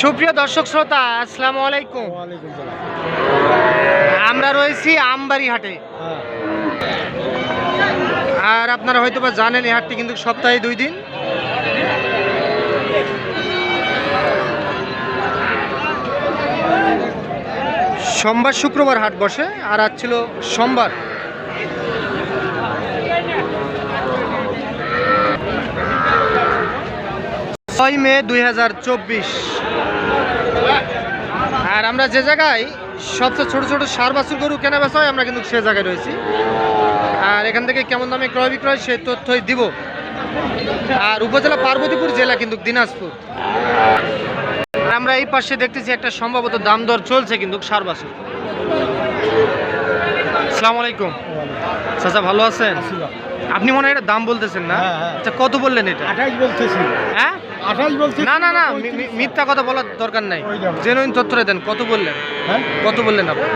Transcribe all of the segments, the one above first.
সুপ্রিয় দর্শক শ্রোতা আসসালামু আলাইকুম। আমরা রয়েছি আমবাড়ি হাটে আর আপনারা হয়তো বা জানেন এই হাটটি কিন্তু সপ্তাহে দুই দিন। সোমবার শুক্রবার হাট বসে আর আজ ছিল সোমবার। ছয় মে দুই হাজার চব্বিশ। আর আমরা যে জায়গায় সবচেয়ে ছোট ছোট সার বাছুর গরু কেনা বেচা হয়, আমরা কিন্তু সে জায়গায় রয়েছি। আর এখান থেকে কেমন দামে ক্রয় বিক্রয় সেই তথ্যই দিব। আর উপজেলা পার্বতীপুর জেলা কিন্তু দিনাজপুর। আমরা এই পাশে দেখতেছি একটা সম্ভবত দাম দর চলছে কিন্তু সার বাছুর। আসসালামু আলাইকুম। চাচা ভালো আছেন? আপনি মনে হয় এটা দাম বলতেছেন না? হ্যাঁ, হ্যাঁ। আচ্ছা কত বললেন এটা? আঠাশ বলতেছি। হ্যাঁ? আঠাইশ বলছি না না না মিথ্যা কথা বলার দরকার নাই। জেনুইন তথ্যটা দেন কত বললেন? হ্যাঁ? কত বললেন আপনি?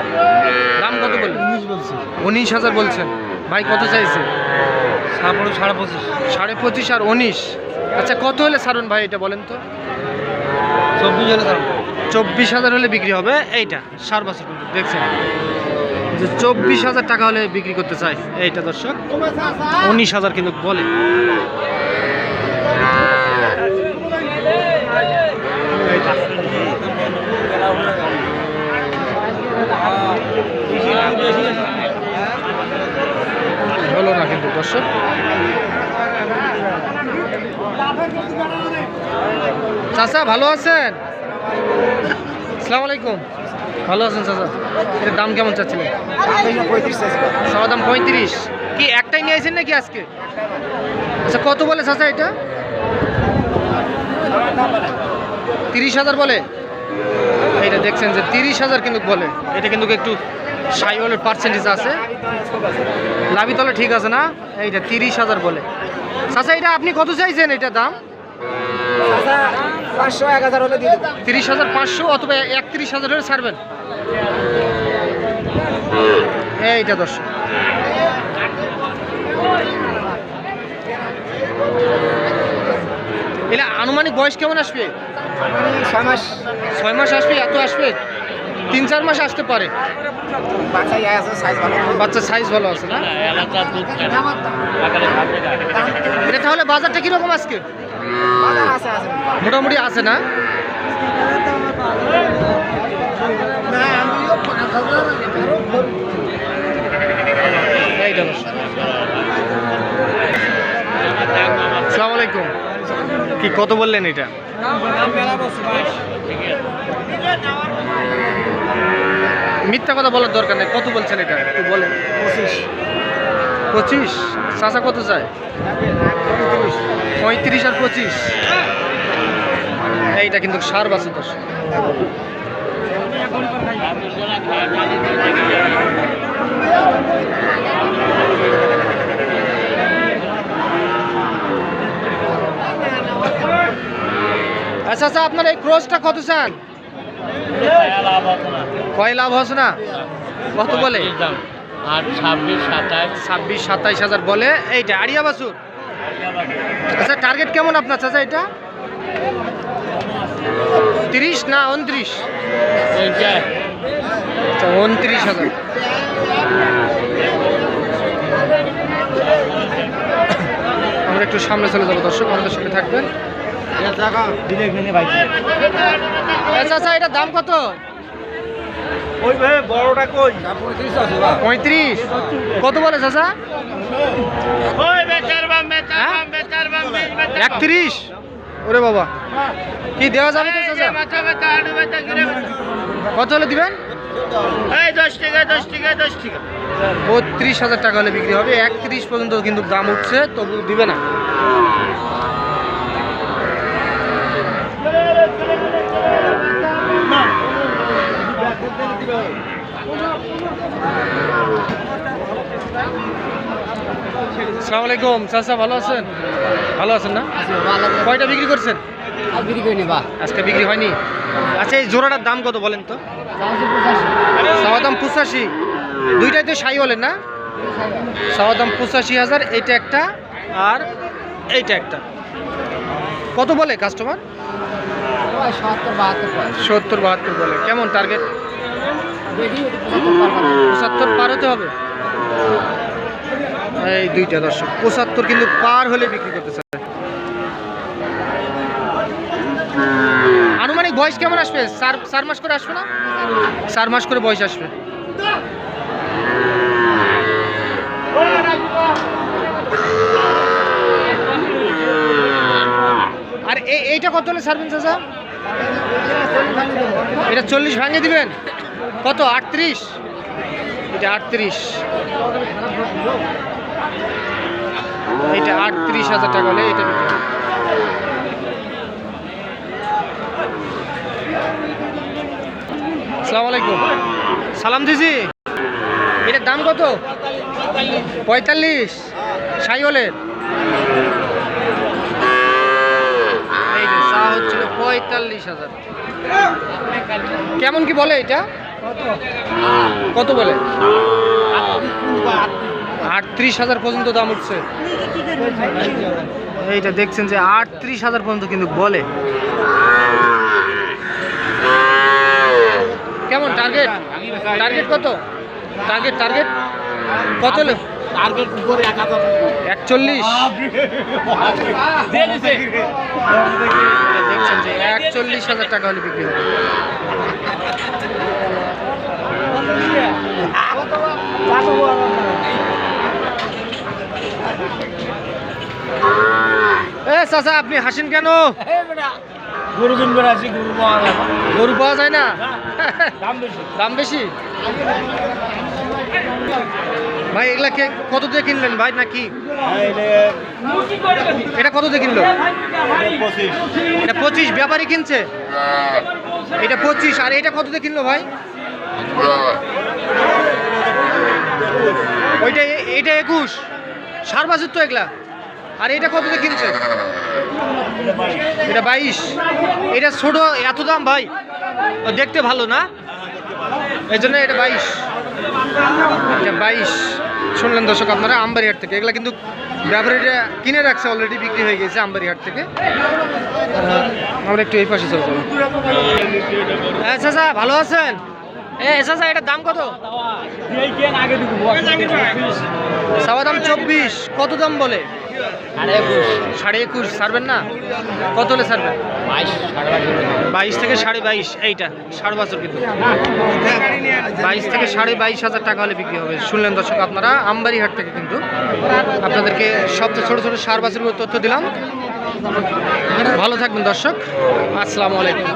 দাম কত বললেন? উনিশ বলছি। উনিশ হাজার বলছেন। ভাই কত চাইছে? সাড়ে পঁচিশ সাড়ে পঁচিশ। আর উনিশ। আচ্ছা কত হলে সারুন ভাই এটা বলেন তো? চব্বিশ হলে চব্বিশ হাজার হলে বিক্রি হবে। এইটা সার বছর দেখছেন? যে চব্বিশ হাজার টাকা হলে বিক্রি করতে চাই। এইটা দর্শক, উনিশ হাজার কিন্তু বলে। হলো না কিন্তু দর্শক। চাচা, ভালো আছেন? আসসালামু আলাইকুম। ভালো আছেন চাচা? এর দাম কেমন চাচ্ছিলেন? চাওয়া দাম পঁয়ত্রিশ। কি একটাই নিয়ে আসেন নাকি আজকে? আচ্ছা কত বলে চাচা এটা? তিরিশ হাজার বলে? এইটা দেখছেন যে তিরিশ হাজার কিন্তু বলে। এটা কিন্তু একটু সাই সাইওয়ালের পার্সেন্টেজ আছে। লাভি তলে ঠিক আছে না? এইটা তিরিশ হাজার বলে। চাচা এটা আপনি কত চাইছেন এটা দাম? পাঁচশো এক হাজার হলে দিয়ে তিরিশ হাজার পাঁচশো অথবা একত্রিশ হাজার হলে ছাড়বেন। এইটা দর্শক এটা আনুমানিক বয়স কেমন আসবে? ছয় মাস। ছয় মাস আসবে এত আসবে? তিন চার মাস আসতে পারে। বাচ্চাই আছে সাইজ ভালো। বাচ্চার সাইজ ভালো আছে না? এটা তাহলে বাজারটা কীরকম আজকে? মোটামুটি আছে না এইটা দর্শক। আসসালামু আলাইকুম কি কত বললেন এটা? মিথ্যা কথা বলার দরকার নেই কত বলছেন এটা? একটু বলেন। পঁচিশ। পঁচিশ? চাচা কত চায়? পঁয়ত্রিশ। আর পঁচিশ। এইটা কিন্তু সার বাছুর দশ আচ্ছা আচ্ছা আপনার এই ক্রসটা কত চান? কয় লাভ হচ্ছে না? কত বলে? ছাব্বিশ সাতাশ। ছাব্বিশ সাতাইশ হাজার বলে। এইটা আড়িয়া বাছুর আচ্ছা টার্গেট কেমন আপনার চাচা এটা? তিরিশ না উনত্রিশ? আচ্ছা উনত্রিশ হাজার। আমরা একটু সামনে চলে যাব দর্শক আমাদের সঙ্গে থাকবেন। আচ্ছা আচ্ছা এটার দাম কত? ওই ভাই বড়টা কই? পঁয়ত্রিশ আছে বা পঁয়ত্রিশ? কত বলে চাচা? ওই বেচার বাম বেচার হ্যাঁ? বাম বেচার বাম ওরে বাবা। কি দেওয়া যাবে তো চাচা? মাথা বেচা আলু বেচা গিরে কত হলে দিবেন? এই দশ টাকা দশ টাকা দশ টাকা। বত্রিশ হাজার টাকা হলে বিক্রি হবে। একত্রিশ পর্যন্ত কিন্তু দাম উঠছে তবু দিবে না। সালাম আলাইকুম চাচা ভালো আছেন? ভালো আছেন না? কয়টা বিক্রি করছেন? বিক্রি করিনি বা আজকে বিক্রি হয়নি। আচ্ছা এই জোড়াটার দাম কত বলেন তো? সাওয়া দাম পঁচাশি। দুইটাই তো সাই বলেন না? সাওয়া দাম পঁচাশি হাজার এইটা একটা আর এইটা একটা। কত বলে কাস্টমার সত্তর বাহাত্তর বলে। কেমন টার্গেট পঁচাত্তর পার হতে হবে। এই দুইটা দর্শক পঁচাত্তর কিন্তু পার হলে বিক্রি করতে চায়। আনুমানিক বয়স কেমন আসবে? চার চার মাস করে আসবে না? চার মাস করে বয়স আসবে। আর এই এইটা কত হলে ছাড়বেন চাচা? এটা চল্লিশ ভাঙে দিবেন? কত, আটত্রিশ? এটা আটত্রিশ। এটা আটত্রিশ হাজার টাকা হলে এটা আসসালামু আলাইকুম। সালাম দিজি এটার দাম কত? পঁয়তাল্লিশ। চা হচ্ছিল পঁয়তাল্লিশ হাজার। কেমন কি বলে এটা? কত বলে? আটত্রিশ হাজার পর্যন্ত দাম উঠছে। এইটা দেখছেন যে আটত্রিশ হাজার পর্যন্ত কিন্তু বলে। কেমন টার্গেট টার্গেট কত? টার্গেট টার্গেট কত হলো? টার্গেট একচল্লিশ। দেখছেন যে একচল্লিশ হাজার টাকা হলে বিক্রি হবে। চাচা আপনি হাসেন কেন? গরু কিনবে আছি গরু পাওয়া না। গরু পাওয়া যায় না? দাম বেশি। দাম বেশি? ভাই এগুলা কে কত দিয়ে কিনলেন ভাই নাকি এটা কত দিয়ে কিনলো? পঁচিশ। এটা পঁচিশ ব্যাপারী কিনছে? এটা পঁচিশ আর এটা কত দিয়ে কিনলো ভাই? ওইটা এটা একুশ। সার বাজুর তো এগুলা। আর এটা কত দিয়ে কিনছে এটা বাইশ। এটা ছোট, এত দাম ভাই? দেখতে ভালো না? এই জন্য এটা বাইশ। এটা বাইশ। শুনলেন দর্শক আপনারা আমবাড়িহাট থেকে। এগুলা কিন্তু ব্যাপারীরা কিনে রাখছে অলরেডি বিক্রি হয়ে গেছে আমবাড়িহাট থেকে। আমরা একটু এই পাশে চলে যাব। হ্যাঁ চাচা, ভালো আছেন? এ চাচা এটার দাম কত? সাবা দাম চব্বিশ কত দাম বলে? সাড়ে একুশ। ছাড়বেন না? কত হলে ছাড়বেন? বাইশ থেকে সাড়ে বাইশ এইটা সাড়ে বছর কিন্তু বাইশ থেকে সাড়ে বাইশ হাজার টাকা হলে বিক্রি হবে। শুনলেন দর্শক আপনারা আমবাড়িহাট থেকে কিন্তু আপনাদেরকে সবচেয়ে ছোট ছোট সার বাছুর তথ্য দিলাম। ভালো থাকবেন দর্শক। আসসালামু আলাইকুম।